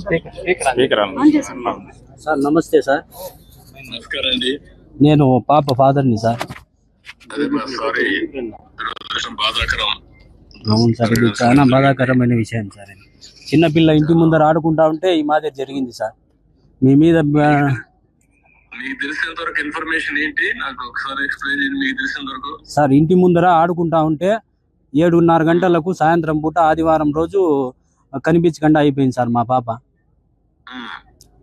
Speaker sir నమస్తే sir. నమస్కారం అండి. నేను పాప ఫాదర్ని సార్. అవును సార్ ఇది చాలా బాధాకరమైన విషయం సార్ చిన్నపిల్ల ఇంటి ముందర ఆడుకుంటా ఉంటే ఈ మాదిరి జరిగింది సార్. మీ మీద ఆ, మీకు తెలిసినంత వరకు ఇన్ఫర్మేషన్ ఏంటి? నాకు ఒకసారి ఎక్స్ప్లెయిన్ చేయండి మీకు తెలిసినంత వరకు సార్ ఇంటి ముందర ఆడుకుంటా ఉంటే ఏడున్నర గంటలకు సాయంత్రం పూట ఆదివారం రోజు కనిపించకుండా అయిపోయింది సార్ మా పాప.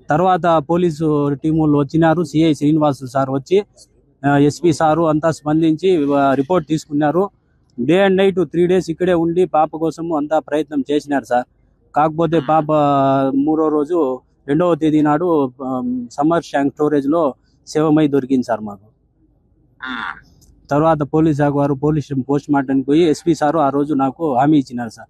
తర్వాత పోలీసు టీములు వచ్చినారు సిఐ శ్రీనివాసు సార్ వచ్చి ఎస్పీ సారు అంతా స్పందించి రిపోర్ట్ తీసుకున్నారు. Day and night three days ఇక్కడే ఉండి పాప కోసము అంతా ప్రయత్నం చేసినారు సార్. కాకపోతే పాప మూడో రోజు రెండవ తేదీ నాడు సమ్మర్ ట్యాంక్ స్టోరేజ్లో శవమై దొరికింది సార్ మాకు. తర్వాత పోలీస్ శాఖ వారు పోలీస్ పోస్ట్ మార్టం పోయి ఎస్పీ సారు ఆ రోజు నాకు హామీ ఇచ్చినారు సార్.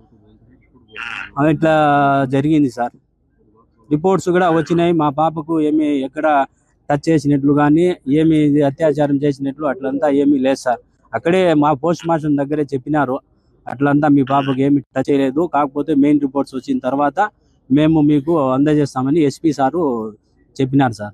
ఇట్లా జరిగింది సార్. రిపోర్ట్స్ కూడా వచ్చినాయి. మా పాపకు ఏమి ఎక్కడ టచ్ చేసినట్లు కానీ ఏమి అత్యాచారం చేసినట్లు అట్లంతా ఏమీ లేదు సార్. అక్కడే మా పోస్ట్ మాస్టర్ దగ్గరే చెప్పినారు. అట్లంతా మీ పాపకు ఏమి టచ్ చేయలేదు. కాకపోతే మెయిన్ రిపోర్ట్స్ వచ్చిన తర్వాత మేము మీకు అందజేస్తామని ఎస్పీ సారు చెప్పినారు సార్.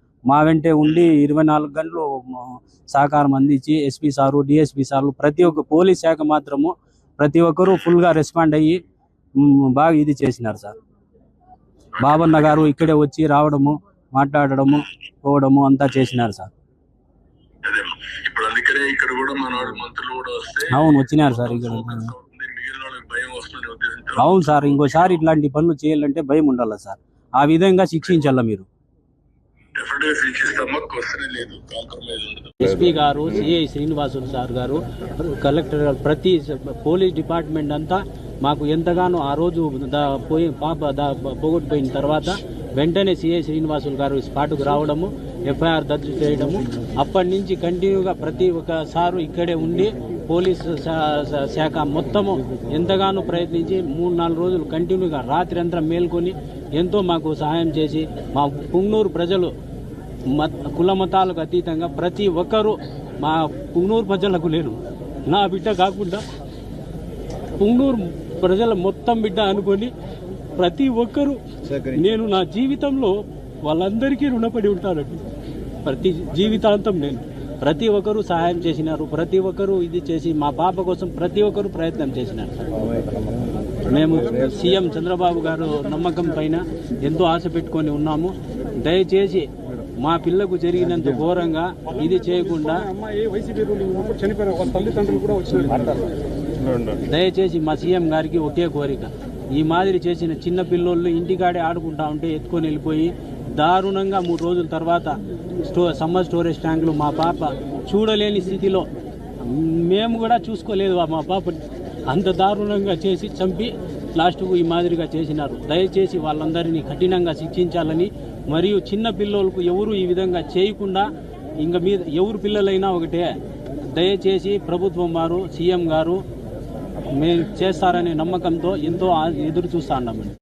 మా వెంటే ఉండి ఇరవై నాలుగు గంటలు సహకారం అందించి ఎస్పీ సారు డిఎస్పీ సార్లు ప్రతి ఒక్క పోలీస్ శాఖ మాత్రము ప్రతి ఒక్కరూ ఫుల్గా రెస్పాండ్ అయ్యి బాగా ఇది చేసినారు సార్. బాబన్న గారు ఇక్కడే వచ్చి రావడము మాట్లాడడము పోవడము అంతా చేసినారు సార్. అవును వచ్చినారు సార్ ఇక్కడ. అవును సార్ ఇంకోసారి ఇట్లాంటి పనులు చేయాలంటే భయం ఉండాలి సార్. ఆ విధంగా శిక్షించాల మీరు. డెఫినెట్ శిక్షిస్తామా క్వశ్చన్ లేదు. కాంప్రమైజ్ ఉండదు. ఎస్పీ గారు సిఐ శ్రీనివాసులు సార్ గారు కలెక్టర్ గారు ప్రతి పోలీస్ డిపార్ట్మెంట్ అంతా మాకు ఎంతగానో ఆ రోజు దా పోయి పాప దా పోగొట్టుపోయిన తర్వాత వెంటనే సిఐ శ్రీనివాసులు గారు స్పాటుకు రావడము ఎఫ్ఐఆర్ దర్జు చేయడము అప్పటి నుంచి కంటిన్యూగా ప్రతి ఒక్క సారు ఇక్కడే ఉండి పోలీస్ శాఖ మొత్తము ఎంతగానో ప్రయత్నించి మూడు నాలుగు రోజులు కంటిన్యూగా రాత్రి అంతా మేల్కొని ఎంతో మాకు సహాయం చేసి మా పుంగనూరు ప్రజలు మత కుల మతాలకు అతీతంగా ప్రతి ఒక్కరూ మా పుంగనూరు ప్రజలకు నేను నా బిడ్డ కాకుండా పుంగనూరు ప్రజల మొత్తం బిడ్డ అనుకొని ప్రతి ఒక్కరూ నేను నా జీవితంలో వాళ్ళందరికీ రుణపడి ఉంటానండి. ప్రతి జీవితాంతం నేను. ప్రతి ఒక్కరూ సహాయం చేసినారు. ప్రతి ఒక్కరూ ఇది చేసి మా పాప కోసం ప్రతి ఒక్కరూ ప్రయత్నం చేసినారు. మేము సీఎం చంద్రబాబు గారు నమ్మకం పైన ఎంతో ఆశ పెట్టుకొని ఉన్నాము. దయచేసి మా పిల్లకు జరిగినంత ఘోరంగా ఇది చేయకుండా దయచేసి మా సీఎం గారికి ఒకే కోరిక. ఈ మాదిరి చేసిన చిన్న పిల్లోళ్ళు ఇంటికాడే ఆడుకుంటా ఉంటే ఎత్తుకొని వెళ్ళిపోయి దారుణంగా మూడు రోజుల తర్వాత స్టో సమ్మర్ స్టోరేజ్ ట్యాంకులు మా పాప చూడలేని స్థితిలో. మేము కూడా చూసుకోలేదు మా పాప. అంత దారుణంగా చేసి చంపి లాస్ట్కు ఈ మాదిరిగా చేసినారు. దయచేసి వాళ్ళందరినీ కఠినంగా శిక్షించాలని మరియు చిన్న పిల్లోలకు ఎవరు ఈ విధంగా చేయకుండా ఇంక మీద ఎవరు పిల్లలైనా ఒకటే. దయచేసి ప్రభుత్వం వారు సీఎం గారు మేము చేస్తారనే నమ్మకంతో ఎంతో ఎదురు చూస్తా ఉన్నామండి.